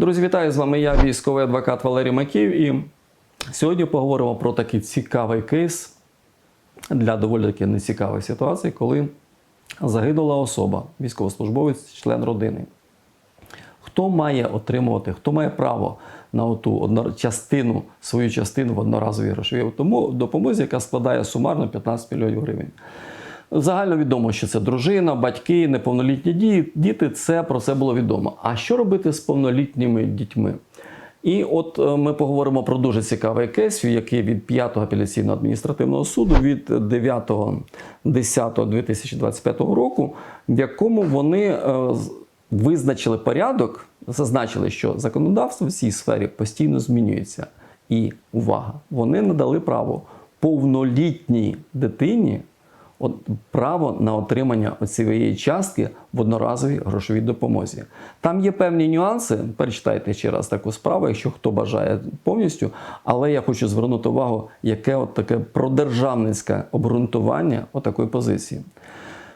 Друзі, вітаю з вами. Я військовий адвокат Валерій Макіїв. І сьогодні поговоримо про такий цікавий кейс для доволі таки нецікавої ситуації, коли загинула особа, військовослужбовець, член родини. Хто має отримувати, хто має право на оту частину, свою частину в одноразовій грошовій допомозі, яка складає сумарно 15 мільйонів гривень. Загально відомо, що це дружина, батьки, неповнолітні ді- діти. Це про це було відомо. А що робити з повнолітніми дітьми? І от е, ми поговоримо про дуже цікавий кейс, який від 5-го апеляційного адміністративного суду від 9.10.2025 року, в якому вони е, визначили порядок, зазначили, що законодавство в цій сфері постійно змінюється. І увага, вони надали право повнолітній дитині от, право на отримання цієї частки в одноразовій грошовій допомозі. Там є певні нюанси. Перечитайте ще раз таку справу, якщо хто бажає повністю. Але я хочу звернути увагу, яке от таке продержавницьке обґрунтування отакої позиції.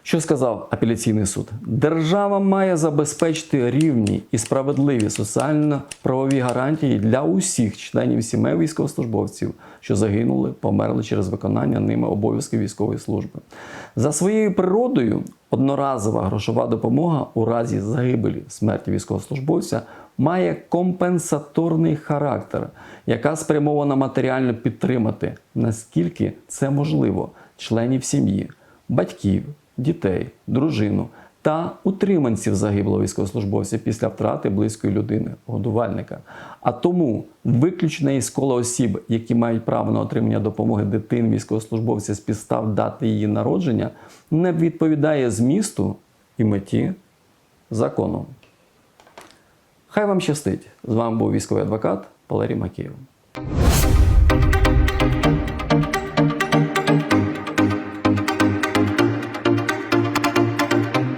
Що сказав апеляційний суд? Держава має забезпечити рівні і справедливі соціально-правові гарантії для усіх членів сімей військовослужбовців, що загинули, померли через виконання ними обов'язків військової служби. За своєю природою, одноразова грошова допомога у разі загибелі смерті військовослужбовця має компенсаторний характер, яка спрямована матеріально підтримати, наскільки це можливо, членів сім'ї, батьків, дітей, дружину та утриманців загиблого військовослужбовця після втрати близької людини, годувальника. А тому виключення із кола осіб, які мають право на отримання допомоги дитин військовослужбовця з підстав дати її народження, не відповідає змісту і меті закону. Хай вам щастить! З вами був військовий адвокат Валерій Макієв.